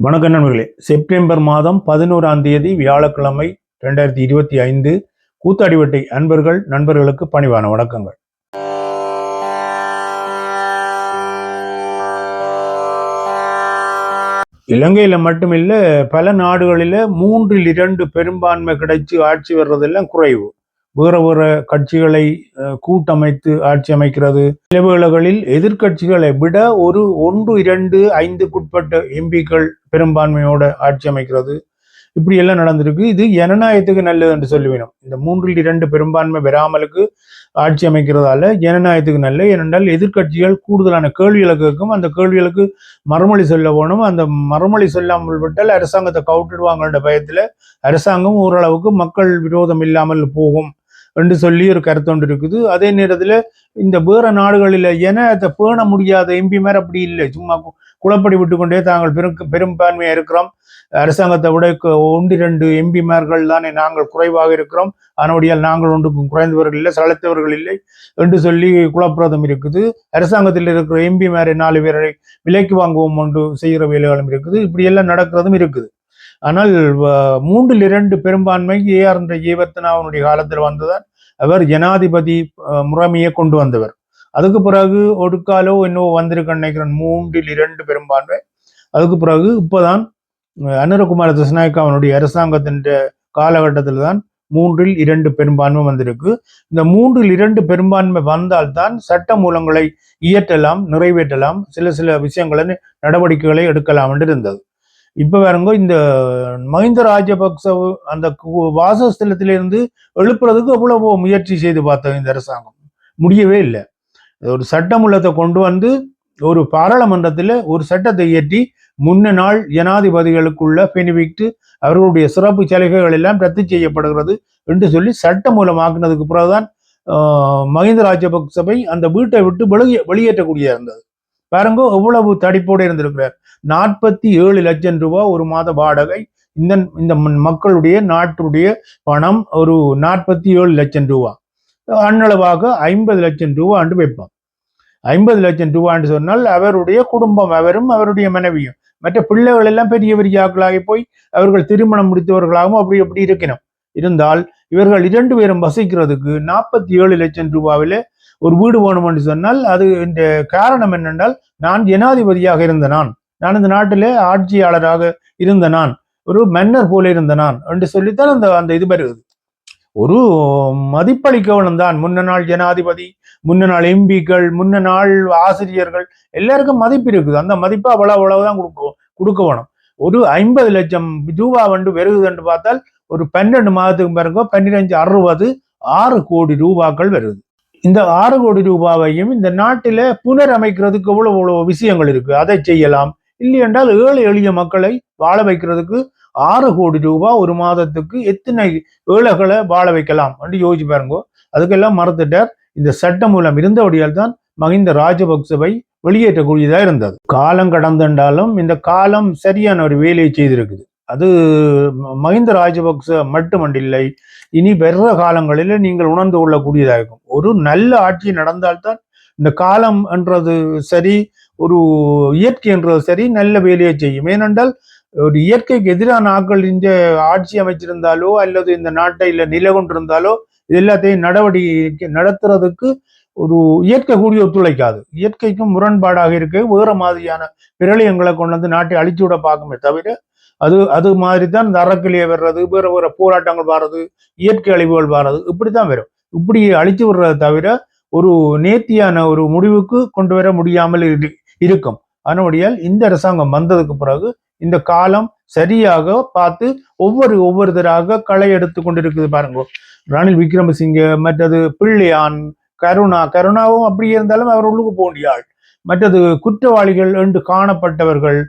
வணக்கம் நண்பர்களே. செப்டம்பர் மாதம் பதினோராம் தேதி வியாழக்கிழமை ரெண்டாயிரத்தி இருபத்தி ஐந்து கூத்தாடிவட்டை அன்பர்கள் நண்பர்களுக்கு பணிவான வணக்கங்கள். இலங்கையில் மட்டுமில்ல பல நாடுகளில் மூன்றில் இரண்டு பெரும்பான்மை கிடைச்சு ஆட்சி வர்றதெல்லாம் குறைவு. வேற வேற கட்சிகளை கூட்டமைத்து ஆட்சி அமைக்கிறது. சில வேளைகளில் எதிர்க்கட்சிகளை விட ஒரு ஒன்று இரண்டு ஐந்துக்குட்பட்ட எம்பிக்கள் பெரும்பான்மையோட ஆட்சி அமைக்கிறது. இப்படி எல்லாம் நடந்திருக்கு. இது ஜனநாயகத்துக்கு நல்லது என்று சொல்லுவேணும் இந்த மூன்றில் இரண்டு பெரும்பான்மை பெறாமலுக்கு ஆட்சி அமைக்கிறதால ஜனநாயகத்துக்கு நல்ல ஏனென்றால் எதிர்க்கட்சிகள் கூடுதலான கேள்விகளை கேட்கும் அந்த கேள்விகளுக்கு மறுமொழி சொல்ல போகணும் அந்த மறுமொழி சொல்லாமல் விட்டால் அரசாங்கத்தை கவுட்டிடுவாங்கன்ற பயத்துல அரசாங்கம் ஓரளவுக்கு மக்கள் விரோதம் இல்லாமல் போகும். என்று சொல்லி ஒரு கருத்து ஒன்று இருக்குது. அதே நேரத்தில் இந்த வேற நாடுகளில் ஜனத்தை பேண முடியாத எம்பி மேல அப்படி இல்லை. சும்மா குளப்படி குழப்படி விட்டு கொண்டே தாங்கள் பெரும் பெரும்பான்மையாக இருக்கிறோம். அரசாங்கத்தை விட ஒன்று இரண்டு எம்பிமார்கள் தானே நாங்கள் குறைவாக இருக்கிறோம். அதனுடையால் நாங்கள் ஒன்றுக்கும் குறைந்தவர்கள் இல்லை சளைத்தவர்கள் இல்லை என்று சொல்லி குலப்பிரதம் இருக்குது. அரசாங்கத்தில் இருக்கிற எம்பி மேரை நாலு பேரை விலைக்கு வாங்குவோம் ஒன்று செய்கிற வேலைகளும் இருக்குது. இப்படி எல்லாம் நடக்கிறதும் இருக்குது. ஆனால் மூன்றில் இரண்டு பெரும்பான்மை ஏஆர் என்ற ஜீவத்தனாவனுடைய காலத்தில் வந்ததான் அவர் ஜனாதிபதி முறைமையை கொண்டு வந்தவர். அதுக்கு பிறகு ஒடுக்காலோ என்னவோ வந்திருக்க நினைக்கிறேன். மூன்றில் இரண்டு பெரும்பான்மை. அதுக்கு பிறகு இப்போதான் அனுரகுமார திசநாயக்க அவனுடைய அரசாங்கத்தின் காலகட்டத்தில் தான் மூன்றில் இரண்டு பெரும்பான்மை வந்திருக்கு. இந்த மூன்றில் இரண்டு பெரும்பான்மை வந்தால்தான் சட்ட மூலங்களை இயற்றலாம் நிறைவேற்றலாம் சில சில விஷயங்களை நடவடிக்கைகளை எடுக்கலாம் என்று இருந்தது இப்போ பாருங்க இந்த மஹிந்த ராஜபக்ச அந்த வாசஸ்தலத்திலிருந்து எழுப்புறதுக்கு எவ்வளவோ முயற்சி செய்து பார்த்தோம் இந்த அரசாங்கம். முடியவே இல்லை. ஒரு சட்டமூலத்தை கொண்டு வந்து ஒரு பாராளுமன்றத்தில் ஒரு சட்டத்தை இயற்றி முன்ன நாள் ஜனாதிபதிகளுக்குள்ள பெனிஃபிக்ட் அவர்களுடைய சிறப்பு சலுகைகள் எல்லாம் ரத்து செய்யப்படுகிறது என்று சொல்லி சட்ட மூலமாக்குனதுக்கு பிறகுதான் மஹிந்த ராஜபக்சவை அந்த வீட்டை விட்டு வெளியே வெளியேற்றக்கூடிய இருந்தது. பாருங்க எவ்வளவு தடிப்போடு இருந்திருக்கிறார். நாற்பத்தி ஏழு லட்சம் ரூபாய் ஒரு மாத வாடகை. இந்த இந்த மக்களுடைய நாட்டுடைய பணம் ஒரு நாற்பத்தி ஏழு லட்சம் ரூபாய் அன்னளவாக ஐம்பது லட்சம் ரூபாய் ஆண்டு வைப்போம். ஐம்பது லட்சம் ரூபான்னு சொன்னால் அவருடைய குடும்பம் அவரும் அவருடைய மனைவியும். மற்ற பிள்ளைகள் எல்லாம் பெரிய பெரியாக்களாகி போய் அவர்கள் திருமணம் முடித்தவர்களாகவும் அப்படி அப்படி இருக்கணும். இருந்தால் இவர்கள் இரண்டு பேரும் வசிக்கிறதுக்கு நாற்பத்தி ஏழு லட்சம் ரூபாவில ஒரு வீடு வேணும் என்று சொன்னால் அது இந்த காரணம் என்னென்றால் நான் ஜனாதிபதியாக இருந்த நான் நான் இந்த நாட்டிலே ஆட்சியாளராக இருந்த நான் ஒரு மன்னர் போல இருந்த நான் என்று சொல்லித்தான் அந்த அந்த இது வருகிறது. ஒரு மதிப்பளிக்கவனும் தான். முன்ன நாள் ஜனாதிபதி முன்ன நாள் எம்பிக்கள் முன்ன நாள் ஆசிரியர்கள் எல்லாருக்கும் மதிப்பு இருக்குது. அந்த மதிப்பு அவ்வளவு அவ்வளவுதான் கொடுக்க கொடுக்க வேணும். ஒரு ஐம்பது லட்சம் ரூபா வந்து வருகுதுன்னு பார்த்தால் ஒரு பன்னெண்டு மாதத்துக்கு பிறகு பன்னிரஞ்சு அறுபது ஆறு கோடி ரூபாக்கள் வருது இந்த ஆறு கோடி ரூபாவையும் இந்த நாட்டில புனரமைக்கிறதுக்கு எவ்வளோ எவ்வளோ விஷயங்கள் இருக்கு? அதை செய்யலாம். இல்லை என்றால் ஏழை எளிய மக்களை வாழ வைக்கிறதுக்கு ஆறு கோடி ரூபாய் ஒரு மாதத்துக்கு எத்தனை ஏழைகளை வாழ வைக்கலாம் என்று யோசிச்சு பாருங்க. அதுக்கெல்லாம் மறுத்துட்டார். இந்த சட்டம் மூலம் இருந்தபடியால் தான் மகிந்த ராஜபக்சவை வெளியேற்றக்கூடியதாக இருந்தது. காலம் கடந்துண்டாலும் இந்த காலம் சரியான ஒரு வேலையை செய்திருக்குது. அது மஹிந்த ராஜபக்ச மட்டுமண்டில்லை. இனி வர்ற காலங்களில் நீங்கள் உணர்ந்து கொள்ளக்கூடியதாக இருக்கும். ஒரு நல்ல ஆட்சி நடந்தால்தான் இந்த காலம் என்றது சரி ஒரு இயற்கை என்றது சரி நல்ல வேலையை செய்யும். ஏனென்றால் ஒரு இயற்கைக்கு எதிரான ஆட்கள் இந்த ஆட்சி அமைச்சிருந்தாலோ அல்லது இந்த நாட்டை இல்லை நிலை கொண்டிருந்தாலோ இது எல்லாத்தையும் நடவடிக்கை நடத்துறதுக்கு ஒரு இயற்கை கூடிய ஒத்துழைக்காது. இயற்கைக்கும் முரண்பாடாக இருக்க வேற மாதிரியான பிரளயங்களை கொண்டு வந்து நாட்டை அழிச்சு விட பார்க்குமே தவிர அது அது மாதிரி தான் இந்த அறக்கிளியை வர்றது வேற வேற போராட்டங்கள் வர்றது இயற்கை அழிவுகள் வர்றது இப்படித்தான் வரும். இப்படி அழிச்சு விடுறதை தவிர ஒரு நேர்த்தியான ஒரு முடிவுக்கு கொண்டு வர முடியாமல் இருக்கும். அதனுடையால் இந்த அரசாங்கம் வந்ததுக்கு பிறகு இந்த காலம் சரியாக பார்த்து ஒவ்வொரு ஒவ்வொருத்தராக களை எடுத்து கொண்டிருக்குது பாருங்க. ரணில் விக்ரமசிங்க மற்றது பிள்ளையான் கருணா கருணாவும் அப்படி இருந்தாலும் அவர் உள்ளுக்கு போண்டியாள் ஆள். மற்றது குற்றவாளிகள் என்று காணப்பட்டவர்கள்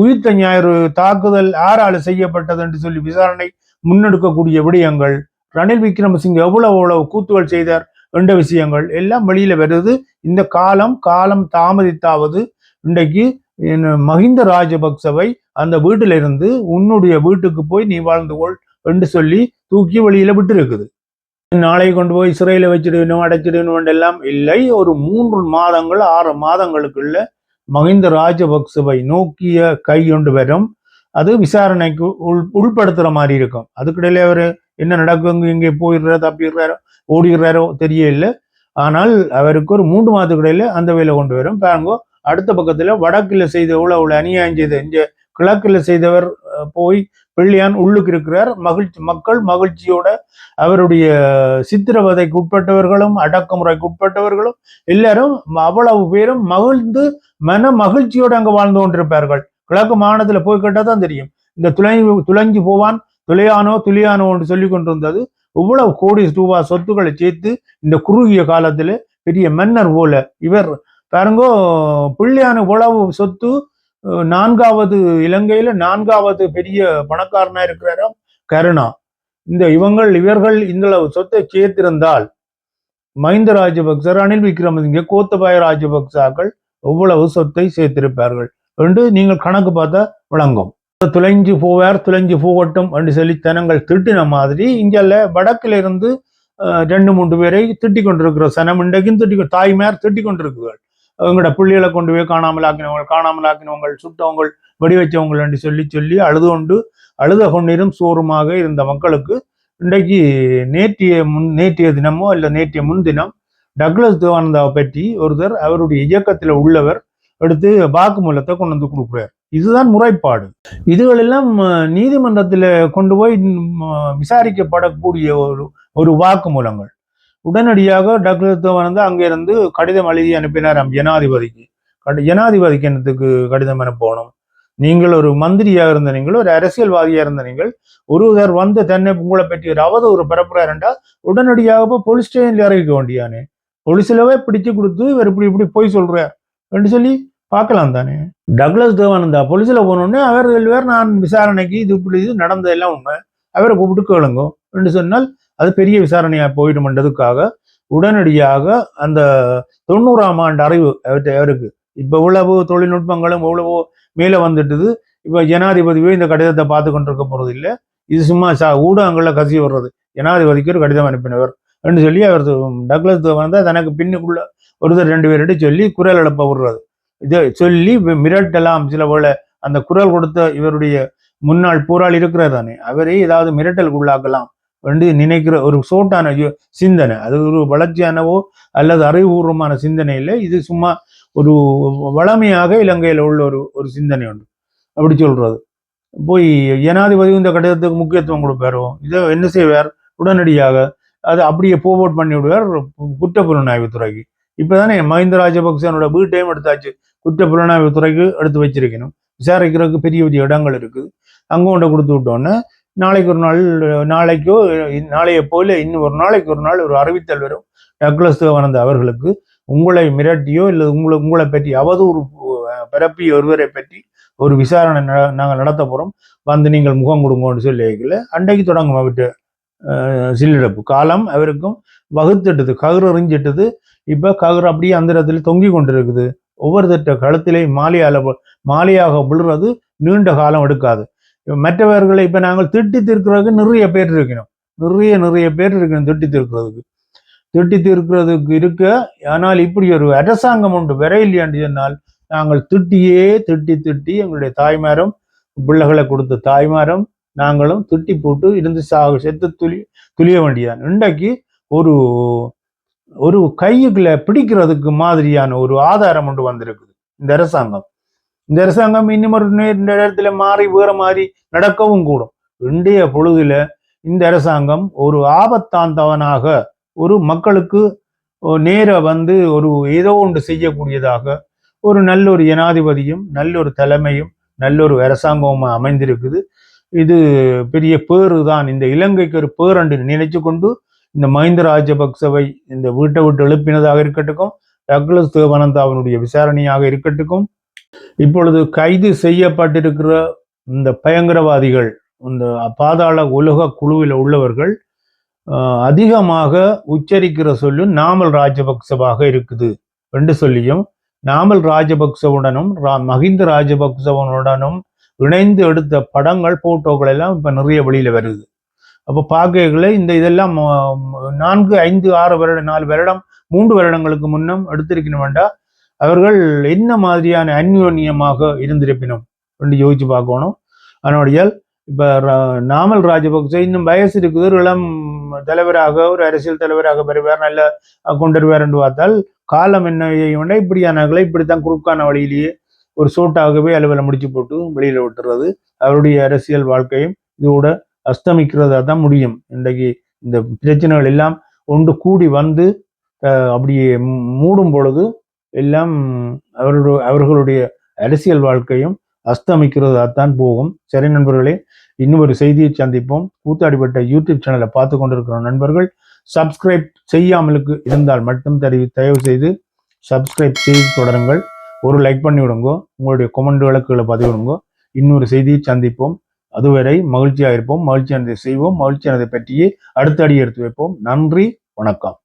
உயிர்த்த ஞாயிறு தாக்குதல் யாரால செய்யப்பட்டது என்று சொல்லி விசாரணை முன்னெடுக்கக்கூடிய விடயங்கள் ரணில் விக்ரமசிங் எவ்வளவு எவ்வளவு கூத்துகள் செய்தார் என்ற விஷயங்கள் எல்லாம் வெளியில வருது. இந்த காலம் காலம் தாமதித்தாவது இன்றைக்கு மஹிந்த ராஜபக்சவை அந்த வீட்டிலிருந்து உன்னுடைய வீட்டுக்கு போய் நீ வாழ்ந்து கொள் என்று சொல்லி தூக்கி வெளியில விட்டு இருக்குது நாளை கொண்டு போய் சிறையில வச்சிடணும் அடைச்சிடணும் எல்லாம் இல்லை. ஒரு மூன்று மாதங்கள் ஆறு மாதங்களுக்குள்ள மஹிந்த ராஜபக்சவை நோக்கிய கை கொண்டு வரும். அது விசாரணைக்கு உள் உள்படுத்துற மாதிரி இருக்கும். அதுக்கிடையில அவர் என்ன நடக்கும் இங்கே போயிடுறாரு தப்பிடுறாரோ ஓடிடுறாரோ தெரியல ஆனால் அவருக்கு ஒரு மூன்று மாதத்துக்கு இடையில அந்த வேலை கொண்டு வரும். பாருங்க அடுத்த பக்கத்துல வடக்கில் செய்த எவ்வளவு உள்ள அநியாயம் செய்த இங்கே கிழக்கில் செய்தவர் போய் பிள்ளையான் உள்ளுக்கு இருக்கிறார். மகிழ்ச்சி மக்கள் மகிழ்ச்சியோட அவருடைய சித்திரவதைக்கு உட்பட்டவர்களும் அடக்குமுறைக்கு உட்பட்டவர்களும் எல்லாரும் அவ்வளவு பேரும் மகிழ்ந்து மன மகிழ்ச்சியோடு அங்க வாழ்ந்து கொண்டிருப்பார்கள். கிழக்கு மாநிலத்துல போய் கேட்டால் தான் தெரியும். இந்த துளை துளைஞ்சு போவான் துளையானோ துளியானோ என்று சொல்லி கொண்டிருந்தது. இவ்வளவு கோடி ரூபாய் சொத்துக்களை சேர்த்து இந்த குறுகிய காலத்துல பெரிய மன்னர் போல இவர் பாருங்கோ பிள்ளையான உழவு சொத்து நான்காவது இலங்கையில நான்காவது பெரிய பணக்காரனா இருக்கிறாராம் கருணா. இந்த இவங்கள் இவர்கள் இந்த சொத்தை சேர்த்திருந்தால் மஹிந்த ராஜபக்ச ரணில் விக்ரமசிங்க கோத்தபாய ராஜபக்சாக்கள் எவ்வளவு சொத்தை சேர்த்திருப்பார்கள் என்று நீங்கள் கணக்கு பார்த்தா விளங்கும். துளைஞ்சு போவார் துளைஞ்சு போகட்டும் என்று சொல்லி தனங்கள் திட்டின மாதிரி இங்கல்ல வடக்கிலிருந்து ரெண்டு மூன்று பேரை திட்டி கொண்டிருக்கிற சனம் இன்றைக்கும் திட்டி தாய்மார் திட்டி கொண்டிருக்கிறார் அவங்களோட பிள்ளைகளை கொண்டு போய் காணாமல் ஆக்கினவங்க காணாமல் ஆக்கினவங்க சுட்டவங்க வெடி வச்சவங்கள் என்று சொல்லி சொல்லி அழுது கொண்டு அழுத கொண்டிரும் சோறுமாக இருந்த மக்களுக்கு இன்றைக்கு நேற்றைய முன் நேற்றைய தினமோ அல்ல நேற்றைய முன்தினம் டக்ளஸ் தேவானந்தாவை பற்றி ஒருத்தர் அவருடைய இயக்கத்தில் உள்ளவர் எடுத்து வாக்குமூலத்தை கொண்டு வந்து கொடுக்குறார். இதுதான் முறைப்பாடு. இதுகளெல்லாம் நீதிமன்றத்தில் கொண்டு போய் விசாரிக்கப்படக்கூடிய ஒரு ஒரு வாக்குமூலங்கள் உடனடியாக டாக்டர் தேவானந்தா அங்கிருந்து கடிதம் எழுதி அனுப்பினார் ஜனாதிபதிக்கு. கடி ஜனாதிபதிக்கு என்னத்துக்கு கடிதம் அனுப்பணும்? நீங்கள் ஒரு மந்திரியாக இருந்த நீங்கள் ஒரு அரசியல்வாதியாக இருந்த நீங்கள் ஒருவர் வந்து தன்னை உங்களை பற்றி ஒரு அவதூறு பரப்புறார் என்றால் உடனடியாக போய் போலீஸ் ஸ்டேஷன்ல அறிவிக்க வேண்டியானே போலீஸ்லவே பிடிச்சு கொடுத்து இவர் இப்படி இப்படி போய் சொல்றார் என்று சொல்லி பார்க்கலாம் தானே? டக்ளஸ் தேவானந்தா போலீஸ்ல போனோடனே அவர் வேறு நான் விசாரணைக்கு இது இப்படி இது நடந்ததெல்லாம் உண்மை. அவரை கூப்பிட்டு கேளுங்க என்று சொன்னால் அது பெரிய விசாரணையாக போயிடும்ன்றதுக்காக உடனடியாக அந்த தொண்ணூறாம் ஆண்டு அறிவு அவருக்கு. இப்போ இவ்வளவு தொழில்நுட்பங்களும் இவ்வளவோ மேலே வந்துட்டுது. இப்போ ஜனாதிபதியோ இந்த கடிதத்தை பார்த்து கொண்டிருக்க போகிறது இல்லை. இது சும்மா சா ஊடகங்களில் கசி வர்றது. ஜனாதிபதிக்கு ஒரு கடிதம் அனுப்பினவர் என்று சொல்லி அவர் டக்ளஸ் வந்தால் தனக்கு பின்னுக்குள்ள ஒருத்தர் ரெண்டு பேர்கிட்ட சொல்லி குரல் எழுப்ப விடுறது. இதை சொல்லி மிரட்டலாம் சில போல அந்த குரல் கொடுத்த இவருடைய முன்னாள் போராளி இருக்கிறதானே அவரே ஏதாவது மிரட்டலுக்கு உள்ளாக்கலாம் வந்து நினைக்கிற ஒரு சோட்டான சிந்தனை. அது ஒரு வளர்ச்சியானவோ அல்லது அறிவுபூர்வமான சிந்தனை இல்லை. இது சும்மா ஒரு வளமையாக இலங்கையில் உள்ள ஒரு ஒரு சிந்தனை உண்டு. அப்படி சொல்றது. போய் ஜனாதிபதி இந்த கடிதத்துக்கு முக்கியத்துவம் கொடுப்பாரோ? இதை என்ன செய்வார்? உடனடியாக அதை அப்படியே போவோட் பண்ணி விடுவார் குற்றப்புலனாய்வு துறைக்கு. இப்பதானே மஹிந்த ராஜபக்சனோட வீட்டையும் எடுத்தாச்சு. குற்றப்புலனாய்வு துறைக்கு எடுத்து வச்சிருக்கணும். விசாரிக்கிறதுக்கு பெரிய பெரிய இடங்கள் இருக்குது. அங்கே கொண்டு கொடுத்து விட்டோன்னே நாளைக்கு ஒரு நாள் நாளைக்கோ நாளைய போல இன்னும் ஒரு நாளைக்கு ஒரு நாள் ஒரு அறிவித்தல் வரும். டக்ளஸ் தேவானந்த அவர்களுக்கு உங்களை மிரட்டியோ இல்லை உங்களை உங்களை பற்றி அவதூறு பிறப்பி ஒருவரை பற்றி ஒரு விசாரணை ந- நாங்கள் நடத்த போகிறோம் வந்து நீங்கள் முகம் கொடுங்கன்னு சொல்லி வைக்கல. அன்றைக்கு தொடங்கும் அவர்கிட்ட சில்லிடப்பு சில்லிழப்பு. காலம் அவருக்கும் வகுத்துட்டது கதிர் எறிஞ்சிட்டது. இப்போ கதிர் அப்படியே அந்த இடத்துல தொங்கி கொண்டிருக்குது ஒவ்வொருத்தட்ட கழுத்திலே மாலையால மாலையாக விழுறது நீண்ட காலம் எடுக்காது. மற்றவர்களை இப்போ நாங்கள் திட்டி தீர்க்கிறதுக்கு நிறைய பேர் இருக்கணும். நிறைய நிறைய பேர் இருக்கணும் திட்டி தீர்க்கிறதுக்கு. திட்டி தீர்க்கிறதுக்கு இருக்க ஆனால் இப்படி ஒரு அரசாங்கம் உண்டு விரையில்லையாண்டு சொன்னால் நாங்கள் திட்டியே திட்டி திட்டி எங்களுடைய தாய்மாரும் பிள்ளைகளை கொடுத்த தாய்மாரும் நாங்களும் திட்டி போட்டு இருந்து சாக செத்து துளி துளிய வேண்டியதான் இன்றைக்கு ஒரு ஒரு கையுக்குள்ள பிடிக்கிறதுக்கு மாதிரியான ஒரு ஆதாரம் ஒன்று வந்திருக்குது. இந்த அரசாங்கம். இந்த அரசாங்கம் இன்னும் ஒரு இந்த இடத்துல மாறி வேற மாதிரி நடக்கவும் கூடும். இன்றைய பொழுதுல இந்த அரசாங்கம் ஒரு ஆபத்தாந்தவனாக ஒரு மக்களுக்கு நேர வந்து ஒரு ஏதோ ஒன்று செய்யக்கூடியதாக ஒரு நல்ல ஒரு ஜனாதிபதியும் நல்ல ஒரு தலைமையும் நல்ல ஒரு அரசாங்கமும் அமைந்திருக்குது. இது பெரிய பேரு தான் இந்த இலங்கைக்கு ஒரு பேரண்டு நினைச்சு கொண்டு இந்த மஹிந்த ராஜபக்சவை இந்த வீட்டை விட்டு எழுப்பினதாக இருக்கட்டும் டக்ளஸ் தேவானந்தாவினுடைய விசாரணையாக இருக்கட்டும் இப்பொழுது கைது செய்யப்பட்டிருக்கிற இந்த பயங்கரவாதிகள் இந்த பாதாள உலக குழுவில் உள்ளவர்கள் ஆஹ், அதிகமாக உச்சரிக்கிற சொல்லு நாமல் ராஜபக்சவாக இருக்குது என்று சொல்லியும் நாமல் ராஜபக்சவுடனும் ரா- மஹிந்த ராஜபக்சவனுடனும் இணைந்து எடுத்த படங்கள் போட்டோக்கள் எல்லாம் இப்போ நிறைய வெளியில வருது. அப்போ பார்க்கல இந்த இதெல்லாம் நான்கு ஐந்து ஆறு வருடம் நாலு வருடம் மூன்று வருடங்களுக்கு முன்னம் எடுத்திருக்கணும் வேண்டாம் அவர்கள் என்ன மாதிரியான அந்யோன்யமாக இருந்திருப்பினும்? என்று யோசிச்சு பார்க்கணும். அதனுடையால் இப்ப நாமல் ராஜபக்சே இன்னும் வயசு இருக்குது. ஒரு இளம் தலைவராக ஒரு அரசியல் தலைவராக பெறுவார் நல்ல கொண்டு வருவார் என்று பார்த்தால் காலம் என்ன செய்யும் இப்படியானவர்களை இப்படித்தான் குறுக்கான வழியிலேயே ஒரு சோட்டாகவே அலுவலம் முடிச்சு போட்டு வெளியில விட்டுறது. அவருடைய அரசியல் வாழ்க்கையும் இதோட அஸ்தமிக்கிறதா தான் முடியும். இன்றைக்கு இந்த பிரச்சனைகள் எல்லாம் ஒன்று கூடி வந்து அப்படியே மூடும் பொழுது எல்லாம் அவருடைய அவர்களுடைய அரசியல் வாழ்க்கையும் அஸ்தமிக்கிறதா தான் போகும். சரி நண்பர்களே இன்னும் ஒரு செய்தியை சந்திப்போம். கூத்தாடிப்பட்ட யூடியூப் சேனலை பார்த்து கொண்டிருக்கிற நண்பர்கள். சப்ஸ்கிரைப் செய்யாமலுக்கு இருந்தால் மட்டும் தயவு தயவு செய்து சப்ஸ்கிரைப் செய்து தொடருங்கள். ஒரு லைக் பண்ணி விடுங்க. உங்களுடைய கொமெண்ட் விளக்குகளை பதிவு விடுங்க. இன்னொரு செய்தியை சந்திப்போம். அதுவரை மகிழ்ச்சியாக இருப்போம். மகிழ்ச்சியானதை செய்வோம். மகிழ்ச்சியானதை பற்றியே அடுத்த அடி எடுத்து வைப்போம். நன்றி வணக்கம்.